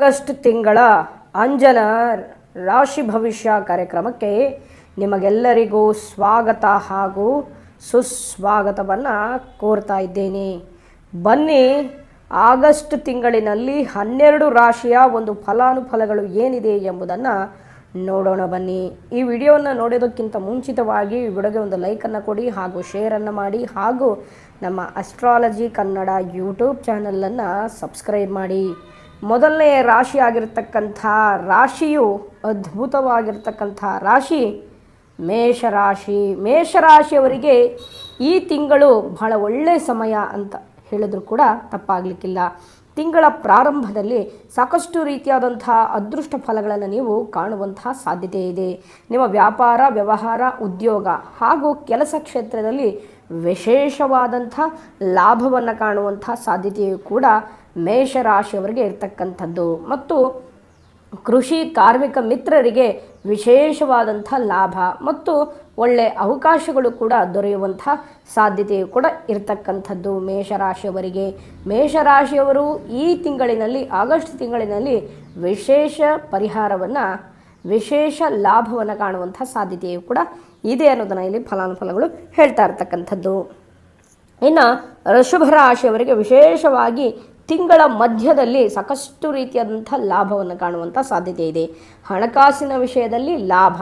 August ತಿಂಗಳ ಅಂಜನ ರಾಶಿ ಭವಿಷ್ಯ ಕಾರ್ಯಕ್ರಮಕ್ಕೆ ನಿಮಗೆಲ್ಲರಿಗೂ ಸ್ವಾಗತ ಹಾಗೂ ಸುಸ್ವಾಗತವನ್ನು ಕೋರ್ತಾ ಇದ್ದೇನೆ. ಬನ್ನಿ, ಆಗಸ್ಟ್ ತಿಂಗಳಿನಲ್ಲಿ ಹನ್ನೆರಡು ರಾಶಿಯ ಒಂದು ಫಲಾನುಫಲಗಳು ಏನಿದೆ ಎಂಬುದನ್ನು ನೋಡೋಣ ಬನ್ನಿ. ಈ ವಿಡಿಯೋವನ್ನು ನೋಡೋದಕ್ಕಿಂತ ಮುಂಚಿತವಾಗಿ ಈ ವಿಡಿಯೋಗೆ ಒಂದು ಲೈಕನ್ನು ಕೊಡಿ ಹಾಗೂ ಶೇರನ್ನು ಮಾಡಿ ಹಾಗೂ ನಮ್ಮ ಅಸ್ಟ್ರಾಲಜಿ ಕನ್ನಡ ಯೂಟ್ಯೂಬ್ ಚಾನಲನ್ನು ಸಬ್ಸ್ಕ್ರೈಬ್ ಮಾಡಿ. ಮೊದಲನೇ ರಾಶಿ ಆಗಿರತಕ್ಕಂಥ ರಾಶಿಯು ಅದ್ಭುತವಾಗಿರ್ತಕ್ಕಂಥ ರಾಶಿ ಮೇಷರಾಶಿ. ಮೇಷರಾಶಿಯವರಿಗೆ ಈ ತಿಂಗಳು ಬಹಳ ಒಳ್ಳೆಯ ಸಮಯ ಅಂತ ಹೇಳಿದ್ರು ಕೂಡ ತಪ್ಪಾಗಲಿಕ್ಕಿಲ್ಲ. ತಿಂಗಳ ಪ್ರಾರಂಭದಲ್ಲಿ ಸಾಕಷ್ಟು ರೀತಿಯಾದಂತಹ ಅದೃಷ್ಟ ಫಲಗಳನ್ನು ನೀವು ಕಾಣುವಂತಹ ಸಾಧ್ಯತೆ ಇದೆ. ನಿಮ್ಮ ವ್ಯಾಪಾರ, ವ್ಯವಹಾರ, ಉದ್ಯೋಗ ಹಾಗೂ ಕೆಲಸ ಕ್ಷೇತ್ರದಲ್ಲಿ ವಿಶೇಷವಾದಂಥ ಲಾಭವನ್ನು ಕಾಣುವಂಥ ಸಾಧ್ಯತೆಯು ಕೂಡ ಮೇಷರಾಶಿಯವರಿಗೆ ಇರ್ತಕ್ಕಂಥದ್ದು. ಮತ್ತು ಕೃಷಿ ಕಾರ್ಮಿಕ ಮಿತ್ರರಿಗೆ ವಿಶೇಷವಾದಂಥ ಲಾಭ ಮತ್ತು ಒಳ್ಳೆ ಅವಕಾಶಗಳು ಕೂಡ ದೊರೆಯುವಂಥ ಸಾಧ್ಯತೆಯು ಕೂಡ ಇರತಕ್ಕಂಥದ್ದು ಮೇಷರಾಶಿಯವರಿಗೆ. ಮೇಷರಾಶಿಯವರು ಈ ತಿಂಗಳಿನಲ್ಲಿ, ಆಗಸ್ಟ್ ತಿಂಗಳಿನಲ್ಲಿ ವಿಶೇಷ ಪರಿಹಾರವನ್ನು, ವಿಶೇಷ ಲಾಭವನ್ನು ಕಾಣುವಂಥ ಸಾಧ್ಯತೆಯು ಕೂಡ ಇದೆ ಅನ್ನೋದನ್ನು ಇಲ್ಲಿ ಫಲಾನುಫಲಗಳು ಹೇಳ್ತಾ ಇರ್ತಕ್ಕಂಥದ್ದು. ಇನ್ನು ವೃಷಭ ರಾಶಿಯವರಿಗೆ ವಿಶೇಷವಾಗಿ ತಿಂಗಳ ಮಧ್ಯದಲ್ಲಿ ಸಾಕಷ್ಟು ರೀತಿಯಾದಂಥ ಲಾಭವನ್ನು ಕಾಣುವಂಥ ಸಾಧ್ಯತೆ ಇದೆ. ಹಣಕಾಸಿನ ವಿಷಯದಲ್ಲಿ ಲಾಭ,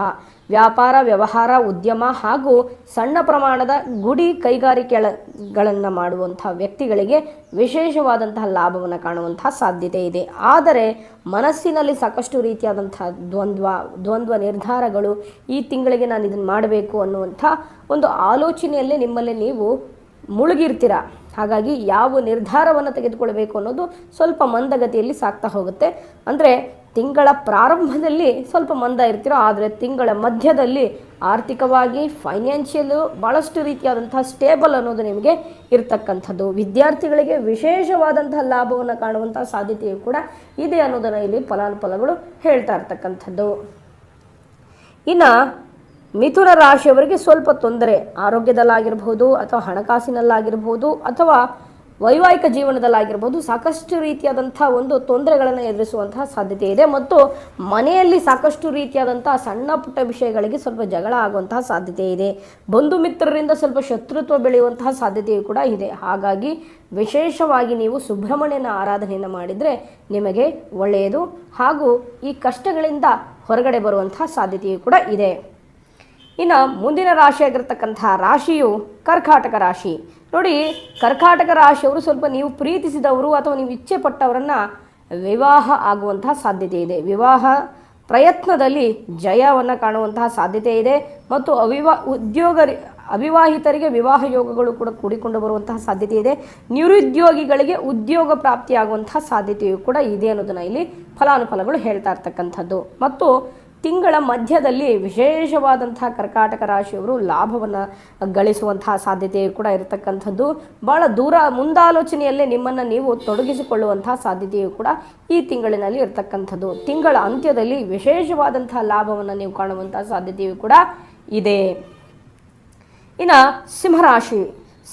ವ್ಯಾಪಾರ, ವ್ಯವಹಾರ, ಉದ್ಯಮ ಹಾಗೂ ಸಣ್ಣ ಪ್ರಮಾಣದ ಗುಡಿ ಕೈಗಾರಿಕೆಗಳನ್ನು ಮಾಡುವಂಥ ವ್ಯಕ್ತಿಗಳಿಗೆ ವಿಶೇಷವಾದಂತಹ ಲಾಭವನ್ನು ಕಾಣುವಂಥ ಸಾಧ್ಯತೆ ಇದೆ. ಆದರೆ ಮನಸ್ಸಿನಲ್ಲಿ ಸಾಕಷ್ಟು ರೀತಿಯಾದಂಥ ದ್ವಂದ್ವ ದ್ವಂದ್ವ ನಿರ್ಧಾರಗಳು ಈ ತಿಂಗಳಿಗೆ ನಾನು ಇದನ್ನು ಮಾಡಬೇಕು ಅನ್ನುವಂಥ ಒಂದು ಆಲೋಚನೆಯಲ್ಲಿ ನಿಮ್ಮಲ್ಲಿ ನೀವು ಮುಳುಗಿರ್ತೀರ? ಹಾಗಾಗಿ ಯಾವ ನಿರ್ಧಾರವನ್ನು ತೆಗೆದುಕೊಳ್ಬೇಕು ಅನ್ನೋದು ಸ್ವಲ್ಪ ಮಂದಗತಿಯಲ್ಲಿ ಸಾಗ್ತಾ ಹೋಗುತ್ತೆ. ಅಂದರೆ ತಿಂಗಳ ಪ್ರಾರಂಭದಲ್ಲಿ ಸ್ವಲ್ಪ ಮಂದ ಇರ್ತೀರೋ, ಆದರೆ ತಿಂಗಳ ಮಧ್ಯದಲ್ಲಿ ಆರ್ಥಿಕವಾಗಿ ಫೈನಾನ್ಷಿಯಲು ಭಾಳಷ್ಟು ರೀತಿಯಾದಂಥ ಸ್ಟೇಬಲ್ ಅನ್ನೋದು ನಿಮಗೆ ಇರತಕ್ಕಂಥದ್ದು. ವಿದ್ಯಾರ್ಥಿಗಳಿಗೆ ವಿಶೇಷವಾದಂತಹ ಲಾಭವನ್ನು ಕಾಣುವಂಥ ಸಾಧ್ಯತೆಯು ಕೂಡ ಇದೆ ಅನ್ನೋದನ್ನು ಇಲ್ಲಿ ಫಲಾನುಫಲಗಳು ಹೇಳ್ತಾ ಇರ್ತಕ್ಕಂಥದ್ದು. ಇನ್ನು ಮಿಥುನ ರಾಶಿಯವರಿಗೆ ಸ್ವಲ್ಪ ತೊಂದರೆ. ಆರೋಗ್ಯದಲ್ಲಾಗಿರ್ಬೋದು ಅಥವಾ ಹಣಕಾಸಿನಲ್ಲಾಗಿರ್ಬೋದು ಅಥವಾ ವೈವಾಹಿಕ ಜೀವನದಲ್ಲಾಗಿರ್ಬೋದು ಸಾಕಷ್ಟು ರೀತಿಯಾದಂಥ ಒಂದು ತೊಂದರೆಗಳನ್ನು ಎದುರಿಸುವಂತಹ ಸಾಧ್ಯತೆ ಇದೆ. ಮತ್ತು ಮನೆಯಲ್ಲಿ ಸಾಕಷ್ಟು ರೀತಿಯಾದಂಥ ಸಣ್ಣ ಪುಟ್ಟ ವಿಷಯಗಳಿಗೆ ಸ್ವಲ್ಪ ಜಗಳ ಆಗುವಂತಹ ಸಾಧ್ಯತೆ ಇದೆ. ಬಂಧು ಮಿತ್ರರಿಂದ ಸ್ವಲ್ಪ ಶತ್ರುತ್ವ ಬೆಳೆಯುವಂತಹ ಸಾಧ್ಯತೆಯು ಕೂಡ ಇದೆ. ಹಾಗಾಗಿ ವಿಶೇಷವಾಗಿ ನೀವು ಸುಬ್ರಹ್ಮಣ್ಯನ ಆರಾಧನೆಯನ್ನು ಮಾಡಿದರೆ ನಿಮಗೆ ಒಳ್ಳೆಯದು ಹಾಗೂ ಈ ಕಷ್ಟಗಳಿಂದ ಹೊರಗಡೆ ಬರುವಂತಹ ಸಾಧ್ಯತೆಯು ಕೂಡ ಇದೆ. ಇನ್ನು ಮುಂದಿನ ರಾಶಿಯಾಗಿರ್ತಕ್ಕಂಥ ರಾಶಿಯು ಕರ್ಕಾಟಕ ರಾಶಿ. ನೋಡಿ, ಕರ್ಕಾಟಕ ರಾಶಿಯವರು ಸ್ವಲ್ಪ ನೀವು ಪ್ರೀತಿಸಿದವರು ಅಥವಾ ನೀವು ಇಚ್ಛೆ ಪಟ್ಟವರನ್ನು ವಿವಾಹ ಆಗುವಂತಹ ಸಾಧ್ಯತೆ ಇದೆ. ವಿವಾಹ ಪ್ರಯತ್ನದಲ್ಲಿ ಜಯವನ್ನು ಕಾಣುವಂತಹ ಸಾಧ್ಯತೆ ಇದೆ ಮತ್ತು ಅವಿವಾ, ಉದ್ಯೋಗ ಅವಿವಾಹಿತರಿಗೆ ವಿವಾಹ ಯೋಗಗಳು ಕೂಡ ಕೂಡಿಕೊಂಡು ಬರುವಂತಹ ಸಾಧ್ಯತೆ ಇದೆ. ನಿರುದ್ಯೋಗಿಗಳಿಗೆ ಉದ್ಯೋಗ ಪ್ರಾಪ್ತಿಯಾಗುವಂತಹ ಸಾಧ್ಯತೆಯು ಕೂಡ ಇದೆ ಅನ್ನೋದನ್ನು ಇಲ್ಲಿ ಫಲಾನುಫಲಗಳು ಹೇಳ್ತಾ ಇರ್ತಕ್ಕಂಥದ್ದು. ಮತ್ತು ತಿಂಗಳ ಮಧ್ಯದಲ್ಲಿ ವಿಶೇಷವಾದಂತಹ ಕರ್ಕಾಟಕ ರಾಶಿಯವರು ಲಾಭವನ್ನು ಗಳಿಸುವಂತಹ ಸಾಧ್ಯತೆ ಕೂಡ ಇರತಕ್ಕಂಥದ್ದು. ಭಾಳ ದೂರ ಮುಂದಾಲೋಚನೆಯಲ್ಲೇ ನಿಮ್ಮನ್ನು ನೀವು ತೊಡಗಿಸಿಕೊಳ್ಳುವಂತಹ ಸಾಧ್ಯತೆಯು ಕೂಡ ಈ ತಿಂಗಳಿನಲ್ಲಿ ಇರತಕ್ಕಂಥದ್ದು. ತಿಂಗಳ ಅಂತ್ಯದಲ್ಲಿ ವಿಶೇಷವಾದಂತಹ ಲಾಭವನ್ನು ನೀವು ಕಾಣುವಂತಹ ಸಾಧ್ಯತೆಯು ಕೂಡ ಇದೆ. ಇನ್ನು ಸಿಂಹರಾಶಿ.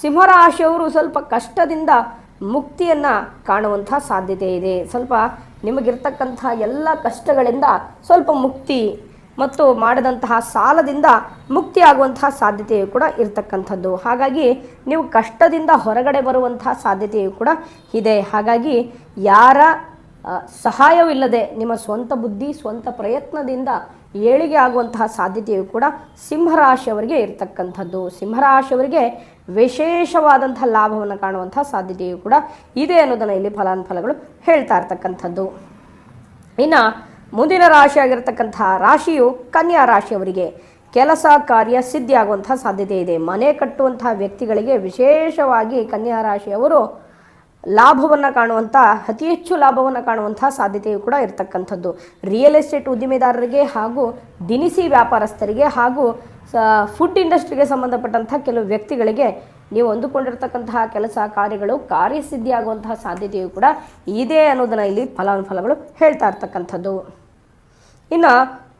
ಸಿಂಹರಾಶಿಯವರು ಸ್ವಲ್ಪ ಕಷ್ಟದಿಂದ ಮುಕ್ತಿಯನ್ನು ಕಾಣುವಂಥ ಸಾಧ್ಯತೆ ಇದೆ. ಸ್ವಲ್ಪ ನಿಮಗಿರ್ತಕ್ಕಂಥ ಎಲ್ಲ ಕಷ್ಟಗಳಿಂದ ಸ್ವಲ್ಪ ಮುಕ್ತಿ ಮತ್ತು ಮಾಡಿದಂತಹ ಸಾಲದಿಂದ ಮುಕ್ತಿ ಆಗುವಂತಹ ಸಾಧ್ಯತೆಯು ಕೂಡ ಇರತಕ್ಕಂಥದ್ದು. ಹಾಗಾಗಿ ನೀವು ಕಷ್ಟದಿಂದ ಹೊರಗಡೆ ಬರುವಂತಹ ಸಾಧ್ಯತೆಯು ಕೂಡ ಇದೆ. ಹಾಗಾಗಿ ಯಾರ ಸಹಾಯವಿಲ್ಲದೆ ನಿಮ್ಮ ಸ್ವಂತ ಬುದ್ಧಿ, ಸ್ವಂತ ಪ್ರಯತ್ನದಿಂದ ಏಳಿಗೆ ಆಗುವಂತಹ ಸಾಧ್ಯತೆಯು ಕೂಡ ಸಿಂಹರಾಶಿಯವರಿಗೆ ಇರತಕ್ಕಂಥದ್ದು. ಸಿಂಹರಾಶಿಯವರಿಗೆ ವಿಶೇಷವಾದಂಥ ಲಾಭವನ್ನು ಕಾಣುವಂತಹ ಸಾಧ್ಯತೆಯು ಕೂಡ ಇದೆ ಅನ್ನೋದನ್ನು ಇಲ್ಲಿ ಫಲಾನುಫಲಗಳು ಹೇಳ್ತಾ ಇರ್ತಕ್ಕಂಥದ್ದು. ಇನ್ನು ಮುಂದಿನ ರಾಶಿಯಾಗಿರ್ತಕ್ಕಂಥ ರಾಶಿಯು ಕನ್ಯಾ ರಾಶಿಯವರಿಗೆ ಕೆಲಸ ಕಾರ್ಯ ಸಿದ್ಧಿಯಾಗುವಂತಹ ಸಾಧ್ಯತೆ ಇದೆ. ಮನೆ ಕಟ್ಟುವಂತಹ ವ್ಯಕ್ತಿಗಳಿಗೆ ವಿಶೇಷವಾಗಿ ಕನ್ಯಾ ರಾಶಿಯವರು ಲಾಭವನ್ನು ಕಾಣುವಂಥ ಅತಿ ಹೆಚ್ಚು ಲಾಭವನ್ನು ಕಾಣುವಂಥ ಸಾಧ್ಯತೆಯು ಕೂಡ ಇರತಕ್ಕಂಥದ್ದು. ರಿಯಲ್ ಎಸ್ಟೇಟ್ ಉದ್ದಿಮೆದಾರರಿಗೆ ಹಾಗೂ ದಿನಸಿ ವ್ಯಾಪಾರಸ್ಥರಿಗೆ ಹಾಗೂ ಫುಡ್ ಇಂಡಸ್ಟ್ರಿಗೆ ಸಂಬಂಧಪಟ್ಟಂಥ ಕೆಲವು ವ್ಯಕ್ತಿಗಳಿಗೆ ನೀವು ಅಂದುಕೊಂಡಿರ್ತಕ್ಕಂತಹ ಕೆಲಸ ಕಾರ್ಯಗಳು ಕಾರ್ಯಸಿದ್ಧಿಯಾಗುವಂತಹ ಸಾಧ್ಯತೆಯು ಕೂಡ ಇದೆ ಅನ್ನೋದನ್ನು ಇಲ್ಲಿ ಫಲಾನುಫಲಗಳು ಹೇಳ್ತಾ ಇರ್ತಕ್ಕಂಥದ್ದು. ಇನ್ನು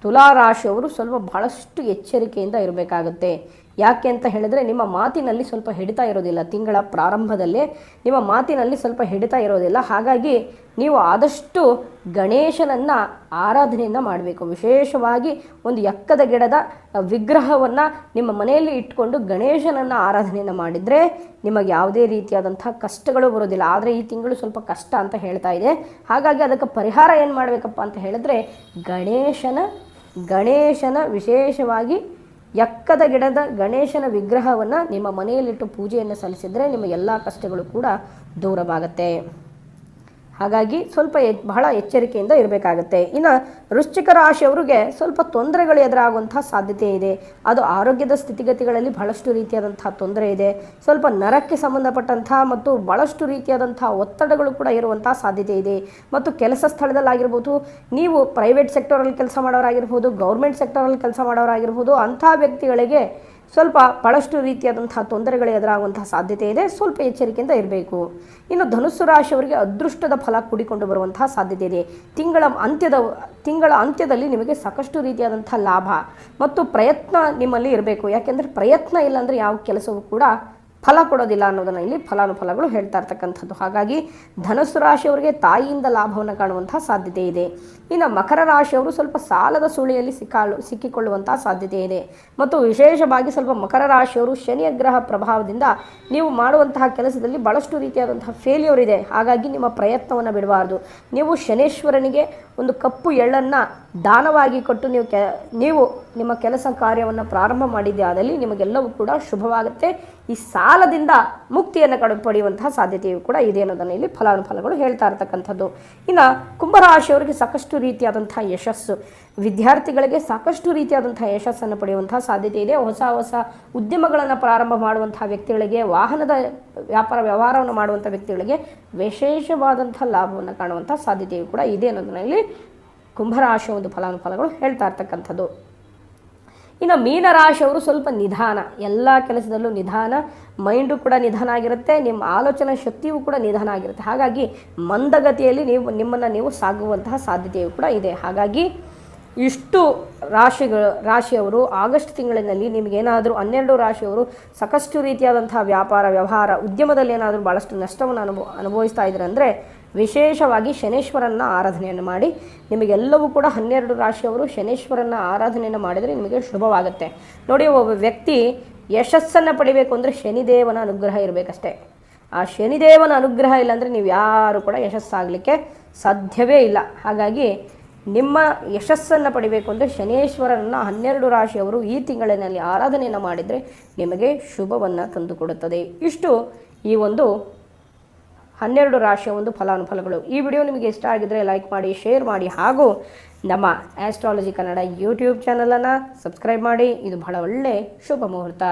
ತುಲಾರಾಶಿಯವರು ಸ್ವಲ್ಪ ಬಹಳಷ್ಟು ಎಚ್ಚರಿಕೆಯಿಂದ ಇರಬೇಕಾಗುತ್ತೆ. ಯಾಕೆ ಅಂತ ಹೇಳಿದ್ರೆ ನಿಮ್ಮ ಮಾತಿನಲ್ಲಿ ಸ್ವಲ್ಪ ಹಿಡಿತಾ ಇರೋದಿಲ್ಲ. ತಿಂಗಳ ಪ್ರಾರಂಭದಲ್ಲೇ ನಿಮ್ಮ ಮಾತಿನಲ್ಲಿ ಸ್ವಲ್ಪ ಹಿಡಿತಾ ಇರೋದಿಲ್ಲ. ಹಾಗಾಗಿ ನೀವು ಆದಷ್ಟು ಗಣೇಶನನ್ನು ಆರಾಧನೆಯನ್ನು ಮಾಡಬೇಕು. ವಿಶೇಷವಾಗಿ ಒಂದು ಎಕ್ಕದ ಗಿಡದ ವಿಗ್ರಹವನ್ನು ನಿಮ್ಮ ಮನೆಯಲ್ಲಿ ಇಟ್ಕೊಂಡು ಗಣೇಶನನ್ನು ಆರಾಧನೆಯನ್ನು ಮಾಡಿದರೆ ನಿಮಗೆ ಯಾವುದೇ ರೀತಿಯಾದಂಥ ಕಷ್ಟಗಳು ಬರೋದಿಲ್ಲ. ಆದರೆ ಈ ತಿಂಗಳು ಸ್ವಲ್ಪ ಕಷ್ಟ ಅಂತ ಹೇಳ್ತಾ ಇದೆ. ಹಾಗಾಗಿ ಅದಕ್ಕೆ ಪರಿಹಾರ ಏನು ಮಾಡಬೇಕಪ್ಪ ಅಂತ ಹೇಳಿದ್ರೆ ಗಣೇಶನ ಗಣೇಶನ ವಿಶೇಷವಾಗಿ ಎಕ್ಕದ ಗಿಡದ ಗಣೇಶನ ವಿಗ್ರಹವನ್ನು ನಿಮ್ಮ ಮನೆಯಲ್ಲಿಟ್ಟು ಪೂಜೆಯನ್ನು ಸಲ್ಲಿಸಿದರೆ ನಿಮ್ಮ ಎಲ್ಲ ಕಷ್ಟಗಳು ಕೂಡ ದೂರವಾಗುತ್ತೆ. ಹಾಗಾಗಿ ಸ್ವಲ್ಪ ಬಹಳ ಎಚ್ಚರಿಕೆಯಿಂದ ಇರಬೇಕಾಗುತ್ತೆ. ಇನ್ನು ವೃಶ್ಚಿಕ ರಾಶಿಯವರಿಗೆ ಸ್ವಲ್ಪ ತೊಂದರೆಗಳು ಎದುರಾಗುವಂತಹ ಸಾಧ್ಯತೆ ಇದೆ. ಅದು ಆರೋಗ್ಯದ ಸ್ಥಿತಿಗತಿಗಳಲ್ಲಿ ಬಹಳಷ್ಟು ರೀತಿಯಾದಂತಹ ತೊಂದರೆ ಇದೆ. ಸ್ವಲ್ಪ ನರಕ್ಕೆ ಸಂಬಂಧಪಟ್ಟಂತಹ ಮತ್ತು ಬಹಳಷ್ಟು ರೀತಿಯಾದಂತಹ ಒತ್ತಡಗಳು ಕೂಡ ಇರುವಂತಹ ಸಾಧ್ಯತೆ ಇದೆ. ಮತ್ತು ಕೆಲಸ ಸ್ಥಳದಲ್ಲಾಗಿರ್ಬೋದು, ನೀವು ಪ್ರೈವೇಟ್ ಸೆಕ್ಟರಲ್ಲಿ ಕೆಲಸ ಮಾಡೋರಾಗಿರ್ಬೋದು ಗೌರ್ಮೆಂಟ್ ಸೆಕ್ಟರಲ್ಲಿ ಕೆಲಸ ಮಾಡೋರಾಗಿರ್ಬೋದು, ಅಂತಹ ವ್ಯಕ್ತಿಗಳಿಗೆ ಸ್ವಲ್ಪ ಬಹಳಷ್ಟು ರೀತಿಯಾದಂತಹ ತೊಂದರೆಗಳು ಎದುರಾಗುವಂತಹ ಸಾಧ್ಯತೆ ಇದೆ. ಸ್ವಲ್ಪ ಎಚ್ಚರಿಕೆಯಿಂದ ಇರಬೇಕು. ಇನ್ನು ಧನುಸ್ಸು ರಾಶಿಯವರಿಗೆ ಅದೃಷ್ಟದ ಫಲ ಕೂಡಿಕೊಂಡು ಬರುವಂತಹ ಸಾಧ್ಯತೆ ಇದೆ. ತಿಂಗಳ ಅಂತ್ಯದ, ತಿಂಗಳ ಅಂತ್ಯದಲ್ಲಿ ನಿಮಗೆ ಸಾಕಷ್ಟು ರೀತಿಯಾದಂಥ ಲಾಭ ಮತ್ತು ಪ್ರಯತ್ನ ನಿಮ್ಮಲ್ಲಿ ಇರಬೇಕು. ಯಾಕೆಂದರೆ ಪ್ರಯತ್ನ ಇಲ್ಲಾಂದರೆ ಯಾವ ಕೆಲಸವೂ ಕೂಡ ಫಲ ಕೊಡೋದಿಲ್ಲ ಅನ್ನೋದನ್ನು ಇಲ್ಲಿ ಫಲಾನುಫಲಗಳು ಹೇಳ್ತಾ ಇರ್ತಕ್ಕಂಥದ್ದು. ಹಾಗಾಗಿ ಧನಸ್ಸು ರಾಶಿಯವರಿಗೆ ತಾಯಿಯಿಂದ ಲಾಭವನ್ನು ಕಾಣುವಂತಹ ಸಾಧ್ಯತೆ ಇದೆ. ಇನ್ನು ಮಕರ ರಾಶಿಯವರು ಸ್ವಲ್ಪ ಸಾಲದ ಸುಳಿಯಲ್ಲಿ ಸಿಕ್ಕಾಳು ಸಿಕ್ಕಿಕೊಳ್ಳುವಂತಹ ಸಾಧ್ಯತೆ ಇದೆ. ಮತ್ತು ವಿಶೇಷವಾಗಿ ಸ್ವಲ್ಪ ಮಕರ ರಾಶಿಯವರು ಶನಿಯ ಗ್ರಹ ಪ್ರಭಾವದಿಂದ ನೀವು ಮಾಡುವಂತಹ ಕೆಲಸದಲ್ಲಿ ಭಾಳಷ್ಟು ರೀತಿಯಾದಂತಹ ಫೇಲ್ಯೂರ್ ಇದೆ. ಹಾಗಾಗಿ ನಿಮ್ಮ ಪ್ರಯತ್ನವನ್ನು ಬಿಡಬಾರ್ದು. ನೀವು ಶನೇಶ್ವರನಿಗೆ ಒಂದು ಕಪ್ಪು ಎಳ್ಳನ್ನು ದಾನವಾಗಿ ಕೊಟ್ಟು ನೀವು ಕೆ, ನೀವು ನಿಮ್ಮ ಕೆಲಸ ಕಾರ್ಯವನ್ನು ಪ್ರಾರಂಭ ಮಾಡಿದ್ದೆ ಆದಲ್ಲಿ ನಿಮಗೆಲ್ಲವೂ ಕೂಡ ಶುಭವಾಗುತ್ತೆ. ಈ ಸಾಲದಿಂದ ಮುಕ್ತಿಯನ್ನು ಕಡು ಪಡೆಯುವಂತಹ ಸಾಧ್ಯತೆಯು ಕೂಡ ಇದೆ ಅನ್ನೋದನ್ನು ಇಲ್ಲಿ ಫಲಾನುಫಲಗಳು ಹೇಳ್ತಾ ಇರ್ತಕ್ಕಂಥದ್ದು. ಇನ್ನು ಕುಂಭರಾಶಿಯವರಿಗೆ ಸಾಕಷ್ಟು ರೀತಿಯಾದಂಥ ಯಶಸ್ಸು. ವಿದ್ಯಾರ್ಥಿಗಳಿಗೆ ಸಾಕಷ್ಟು ರೀತಿಯಾದಂಥ ಯಶಸ್ಸನ್ನು ಪಡೆಯುವಂತಹ ಸಾಧ್ಯತೆ ಇದೆ. ಹೊಸ ಹೊಸ ಉದ್ಯಮಗಳನ್ನು ಪ್ರಾರಂಭ ಮಾಡುವಂತಹ ವ್ಯಕ್ತಿಗಳಿಗೆ ವಾಹನದ ವ್ಯಾಪಾರ ವ್ಯವಹಾರವನ್ನು ಮಾಡುವಂಥ ವ್ಯಕ್ತಿಗಳಿಗೆ ವಿಶೇಷವಾದಂಥ ಲಾಭವನ್ನು ಕಾಣುವಂಥ ಸಾಧ್ಯತೆಯು ಕೂಡ ಇದೆ ಅನ್ನೋದನ್ನ ಇಲ್ಲಿ ಕುಂಭರಾಶಿಯ ಒಂದು ಫಲಾನುಫಲಗಳು ಹೇಳ್ತಾ ಇರ್ತಕ್ಕಂಥದ್ದು. ಇನ್ನು ಮೀನರಾಶಿಯವರು ಸ್ವಲ್ಪ ನಿಧಾನ, ಎಲ್ಲ ಕೆಲಸದಲ್ಲೂ ನಿಧಾನ ಮೈಂಡು ಕೂಡ ನಿಧಾನ ಆಗಿರುತ್ತೆ, ನಿಮ್ಮ ಆಲೋಚನಾ ಶಕ್ತಿಯೂ ಕೂಡ ನಿಧಾನ ಆಗಿರುತ್ತೆ. ಹಾಗಾಗಿ ಮಂದಗತಿಯಲ್ಲಿ ನೀವು ನಿಮ್ಮನ್ನು ನೀವು ಸಾಗುವಂತಹ ಸಾಧ್ಯತೆಯು ಕೂಡ ಇದೆ. ಹಾಗಾಗಿ ಇಷ್ಟು ರಾಶಿಗಳು, ರಾಶಿಯವರು ಆಗಸ್ಟ್ ತಿಂಗಳಿನಲ್ಲಿ ನಿಮಗೇನಾದರೂ ಹನ್ನೆರಡು ರಾಶಿಯವರು ಸಾಕಷ್ಟು ರೀತಿಯಾದಂತಹ ವ್ಯಾಪಾರ, ವ್ಯವಹಾರ, ಉದ್ಯಮದಲ್ಲಿ ಏನಾದರೂ ಭಾಳಷ್ಟು ನಷ್ಟವನ್ನು ಅನುಭವ ಅನುಭವಿಸ್ತಾ ಇದ್ದಾರೆ ಅಂದರೆ ವಿಶೇಷವಾಗಿ ಶನೇಶ್ವರನ ಆರಾಧನೆಯನ್ನು ಮಾಡಿ, ನಿಮಗೆಲ್ಲವೂ ಕೂಡ ಹನ್ನೆರಡು ರಾಶಿಯವರು ಶನೇಶ್ವರನ ಆರಾಧನೆಯನ್ನು ಮಾಡಿದರೆ ನಿಮಗೆ ಶುಭವಾಗುತ್ತೆ. ನೋಡಿ, ಒಬ್ಬ ವ್ಯಕ್ತಿ ಯಶಸ್ಸನ್ನು ಪಡಿಬೇಕು ಅಂದರೆ ಶನಿದೇವನ ಅನುಗ್ರಹ ಇರಬೇಕಷ್ಟೇ. ಆ ಶನಿದೇವನ ಅನುಗ್ರಹ ಇಲ್ಲಾಂದರೆ ನೀವು ಯಾರು ಕೂಡ ಯಶಸ್ಸಾಗಲಿಕ್ಕೆ ಸಾಧ್ಯವೇ ಇಲ್ಲ. ಹಾಗಾಗಿ ನಿಮ್ಮ ಯಶಸ್ಸನ್ನು ಪಡಿಬೇಕು ಅಂದರೆ ಶನೇಶ್ವರನನ್ನು ಹನ್ನೆರಡು ರಾಶಿಯವರು ಈ ತಿಂಗಳಿನಲ್ಲಿ ಆರಾಧನೆಯನ್ನು ಮಾಡಿದರೆ ನಿಮಗೆ ಶುಭವನ್ನು ತಂದುಕೊಡುತ್ತದೆ. ಇಷ್ಟು ಈ ಒಂದು ಹನ್ನೆರಡು ರಾಶಿಯ ಒಂದು ಫಲಾನುಫಲಗಳು ಈ ವಿಡಿಯೋ ನಿಮಗೆ ಇಷ್ಟ ಆಗಿದ್ದರೆ ಲೈಕ್ ಮಾಡಿ, ಶೇರ್ ಮಾಡಿ ಹಾಗೂ ನಮ್ಮ ಆಸ್ಟ್ರಾಲಜಿ ಕನ್ನಡ ಯೂಟ್ಯೂಬ್ ಚಾನಲನ್ನು ಸಬ್ಸ್ಕ್ರೈಬ್ ಮಾಡಿ. ಇದು ಬಹಳ ಒಳ್ಳೆಯ ಶುಭ ಮುಹೂರ್ತ.